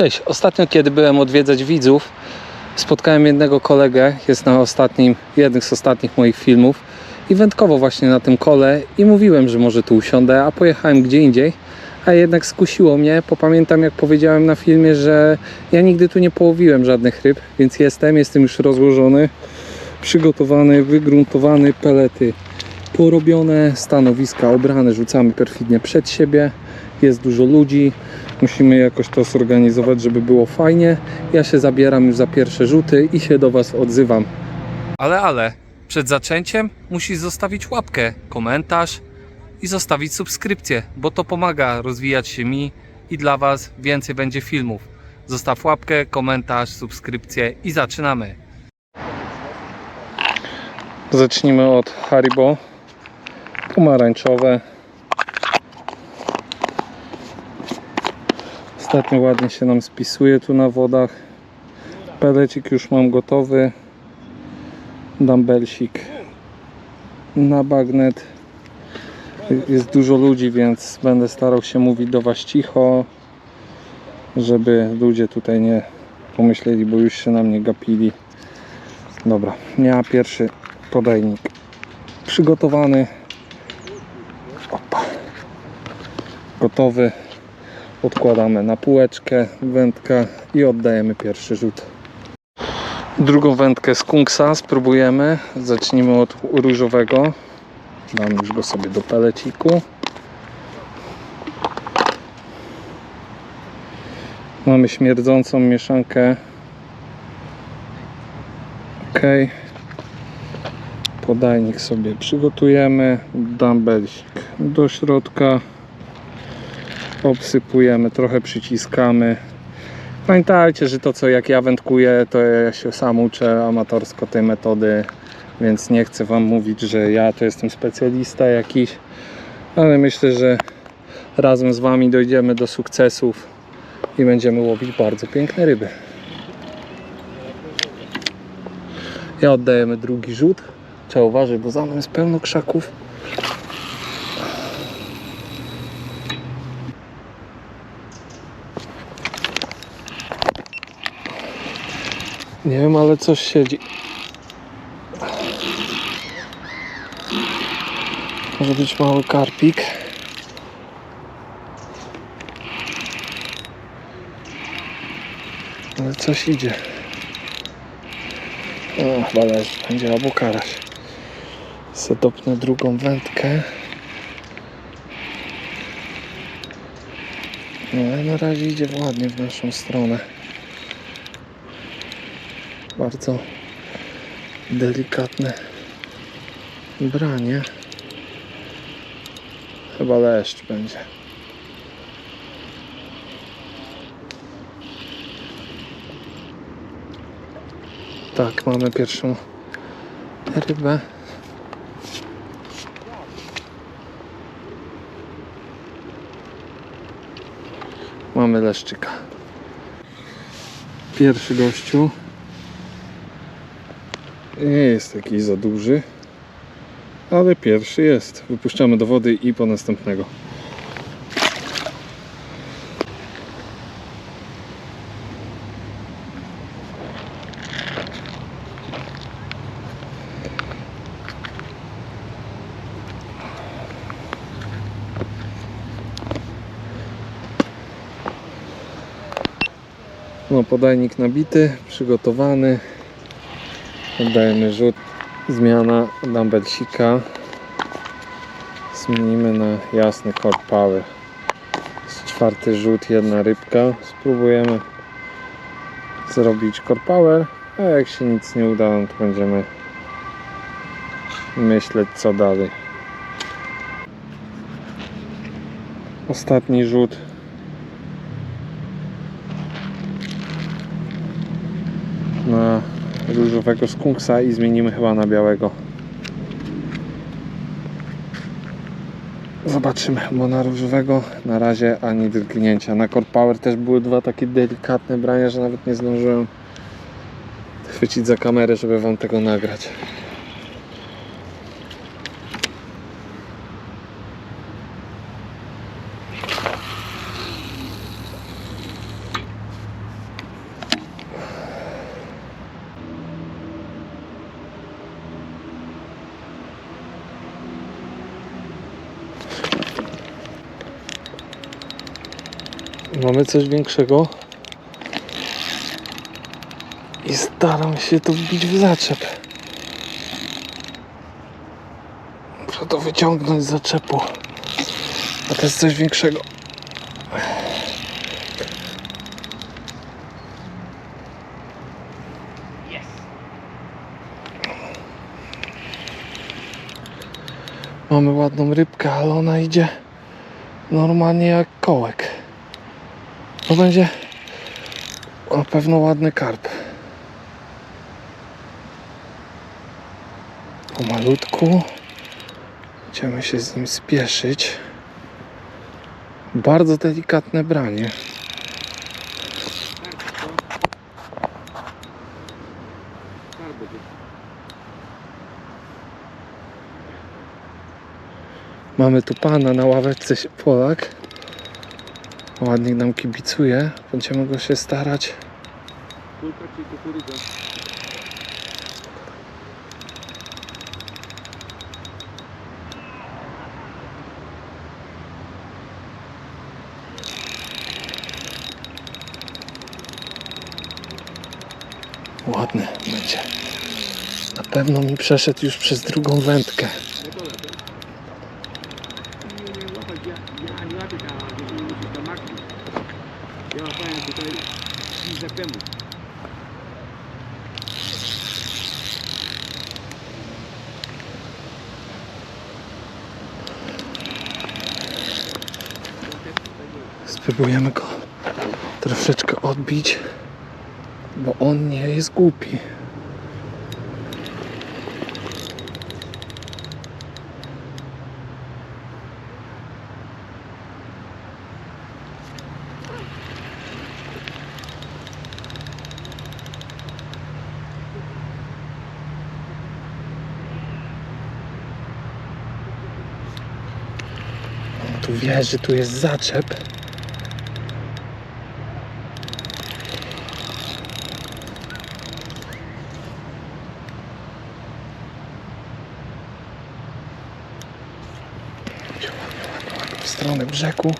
Cześć. Ostatnio, kiedy byłem odwiedzać widzów, spotkałem jednego kolegę, jest na ostatnim, jednych z ostatnich moich filmów. I wędkował właśnie na tym kole. I mówiłem, że może tu usiądę, a pojechałem gdzie indziej, a jednak skusiło mnie, bo pamiętam jak powiedziałem na filmie, że ja nigdy tu nie połowiłem żadnych ryb, więc jestem, jestem już rozłożony, przygotowany, wygruntowany, pelety porobione, stanowiska obrane, rzucamy perfidnie przed siebie, jest dużo ludzi, musimy jakoś to zorganizować, żeby było fajnie. Ja się zabieram już za pierwsze rzuty i się do Was odzywam. Ale, ale, przed zaczęciem musisz zostawić łapkę, komentarz i zostawić subskrypcję, bo to pomaga rozwijać się mi i dla Was więcej będzie filmów. Zostaw łapkę, komentarz, subskrypcję i zaczynamy. Zacznijmy od Haribo. Pomarańczowe. Ostatnio ładnie się nam spisuje tu na wodach. Pelecik już mam gotowy. Dumbbellsik na bagnet. Jest dużo ludzi, więc będę starał się mówić do Was cicho, żeby ludzie tutaj nie pomyśleli, bo już się na mnie gapili. Dobra, ja pierwszy podajnik przygotowany. Opa. Gotowy. Odkładamy na półeczkę wędkę i oddajemy pierwszy rzut. Drugą wędkę z kunksa spróbujemy. Zacznijmy od różowego. Dam już go sobie do peleciku. Mamy śmierdzącą mieszankę. Ok. Podajnik sobie przygotujemy. Dumbbellik do środka obsypujemy, trochę przyciskamy. Pamiętajcie, że to co jak ja wędkuję, to ja się sam uczę amatorsko tej metody, więc nie chcę Wam mówić, że ja to jestem specjalista jakiś, ale myślę, że razem z Wami dojdziemy do sukcesów i będziemy łowić bardzo piękne ryby. Ja oddajemy drugi rzut. Trzeba uważać, bo za mną jest pełno krzaków. Nie wiem, ale coś siedzi. Może być mały karpik. Ale coś idzie. O, chyba. Będzie albo karaś. Zadopnę drugą wędkę. No na razie idzie ładnie w naszą stronę bardzo delikatne branie. Chyba leszcz będzie. Tak, mamy pierwszą rybę. Mamy leszczyka. Pierwszy gościu. Nie jest taki za duży, ale pierwszy jest. Wypuszczamy do wody i po następnego. No, podajnik nabity, przygotowany. Oddajemy rzut. Zmiana dumbbellsika. Zmienimy na jasny core power. Czwarty rzut, jedna rybka. Spróbujemy zrobić core power. A jak się nic nie uda, no to będziemy myśleć co dalej. Ostatni rzut. Na różowego skunksa i zmienimy chyba na białego. Zobaczymy, bo na różowego na razie ani drgnięcia. Na Core Power też były dwa takie delikatne brania, że nawet nie zdążyłem chwycić za kamerę, żeby wam tego nagrać. Mamy coś większego. I staram się to wbić w zaczep. Muszę to wyciągnąć z zaczepu. A to jest coś większego. Mamy ładną rybkę, ale ona idzie normalnie jak kołek. To będzie na pewno ładny karp. Pomalutku. Będziemy się z nim spieszyć. Bardzo delikatne branie. Mamy tu pana na ławeczce Polak. Ładnie nam kibicuje. Będziemy go się starać. Ładny będzie. Na pewno mi przeszedł już przez drugą wędkę. Temu. Spróbujemy go troszeczkę odbić, bo on nie jest głupi. Tu że tu jest zaczep. W stronę brzegu.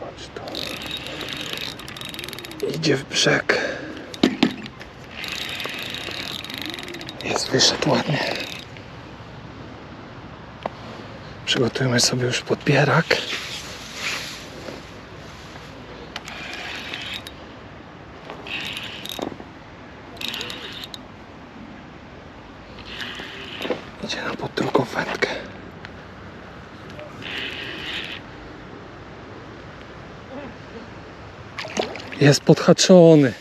Patrz tu. Idzie w brzeg. Jest, wyszedł ładnie. Przygotujmy sobie już podbierak. Idzie nam pod drugą wędkę. Jest podhaczony.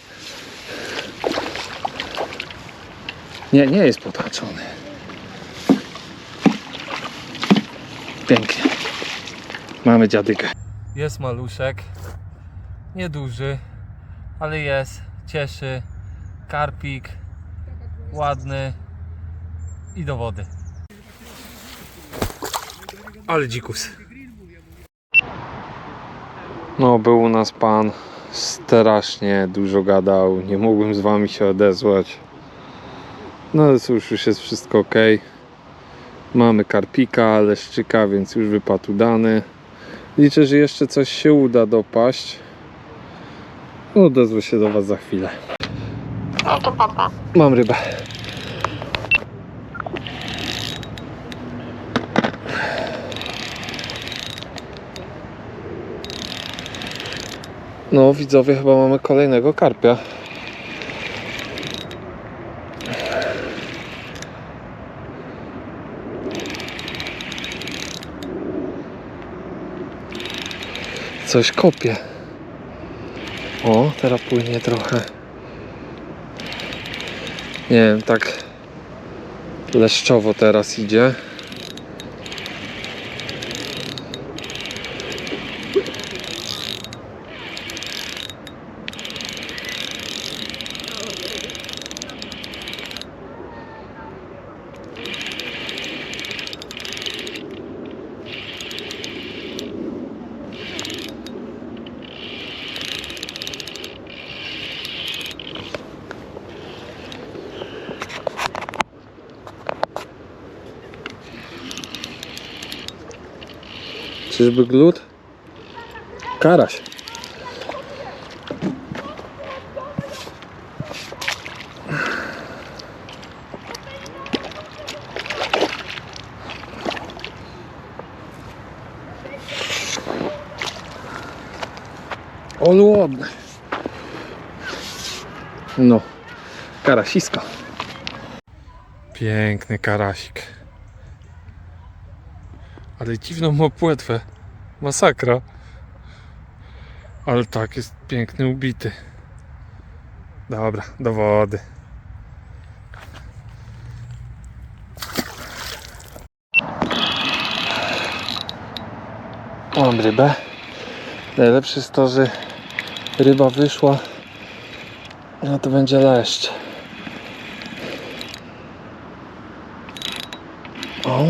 Nie, nie jest podhaczony. Pięknie. Mamy dziadykę. Jest maluszek. Nieduży, ale jest. Cieszy. Karpik. Ładny. I do wody. Ale dzikus. No, był u nas pan. Strasznie dużo gadał. Nie mógłbym z wami się odezwać. No ale cóż, już jest wszystko ok. Mamy karpika, leszczyka, więc już wypadł udany. Liczę, że jeszcze coś się uda dopaść. Odezwę się do Was za chwilę. No to papa. Mam rybę. No, widzowie, chyba mamy kolejnego karpia. Coś kopie. O, teraz płynie trochę. Nie wiem, tak leszczowo teraz idzie. Czyżby glut? Karaś. Ładny. No, karasiska. Piękny karasik. Ale dziwną ma płetwę. Masakra. Ale tak, jest piękny, ubity. Dobra, do wody. Mam rybę. Najlepsze jest to, że ryba wyszła. No to będzie leszcz. O,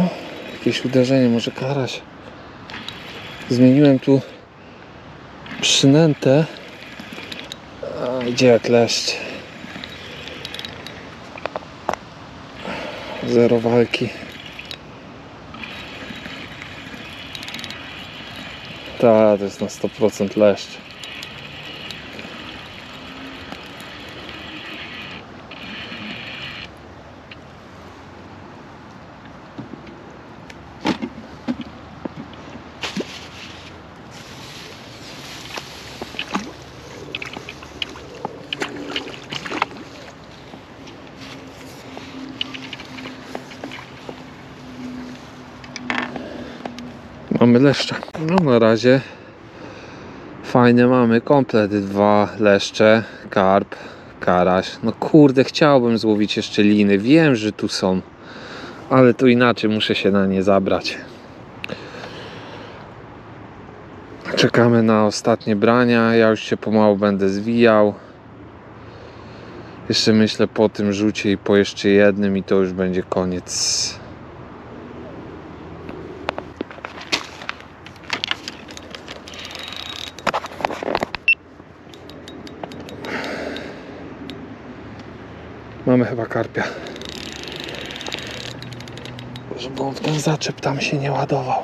jakieś uderzenie, może karaś. Zmieniłem tu przynętę. A, idzie jak leszcz. Zero walki. Tak, to jest na 100% leszcz. Leszcze. No na razie fajne mamy komplet. Dwa leszcze, karp, karaś. No kurde, chciałbym złowić jeszcze liny. Wiem, że tu są. Ale tu inaczej muszę się na nie zabrać. Czekamy na ostatnie brania. Ja już się pomału będę zwijał. Jeszcze myślę po tym rzucie i po jeszcze jednym i to już będzie koniec. Mamy chyba karpia. Żeby on ten zaczep tam się nie ładował.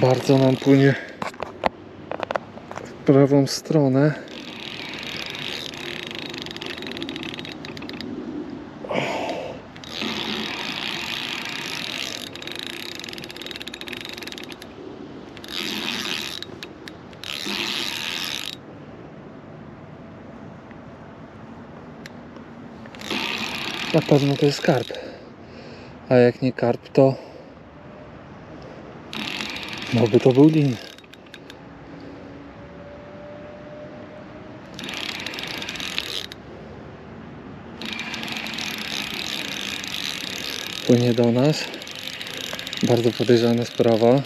Bardzo nam płynie w prawą stronę. Pewno to jest karp. A jak nie karp, to. No by to był lin. Płynie do nas. Bardzo podejrzana sprawa.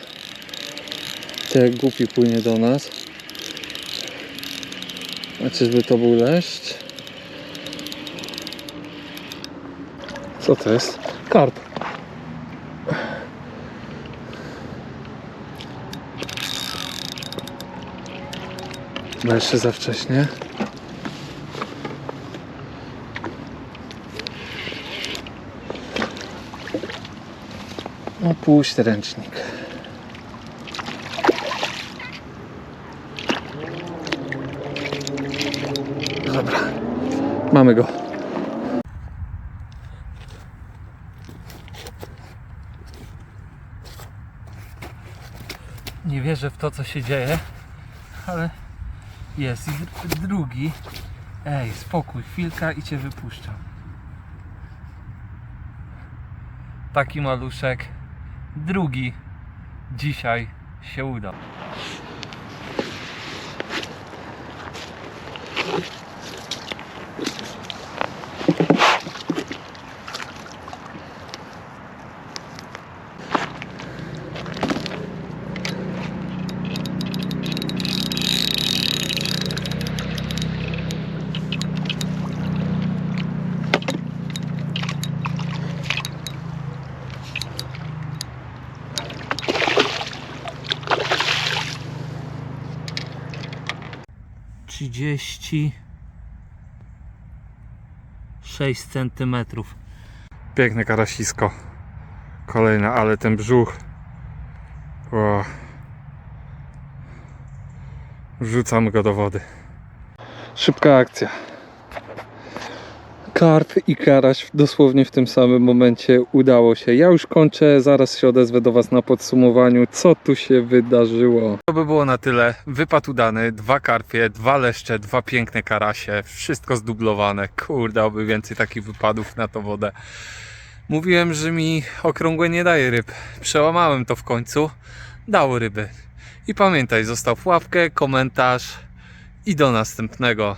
Jak głupi płynie do nas. A czyżby to był leszcz? Co to jest? Karp. Chyba jeszcze za wcześnie. No puść ręcznik. Dobra. Mamy go. Nie wierzę w to, co się dzieje, ale jest i drugi. Ej, spokój, chwilka i cię wypuszczam. Taki maluszek. Drugi dzisiaj się uda. 36 cm. Piękne karasisko. Kolejne, ale ten brzuch. Wrzucamy go do wody. Szybka akcja. Karp i karaś dosłownie w tym samym momencie udało się. Ja już kończę, zaraz się odezwę do Was na podsumowaniu, co tu się wydarzyło. To by było na tyle. Wypad udany, dwa karpie, dwa leszcze, dwa piękne karasie, wszystko zdublowane. Kurde, oby więcej takich wypadów na tą wodę. Mówiłem, że mi okrągłe nie daje ryb. Przełamałem to w końcu. Dało ryby. I pamiętaj, zostaw łapkę, komentarz i do następnego.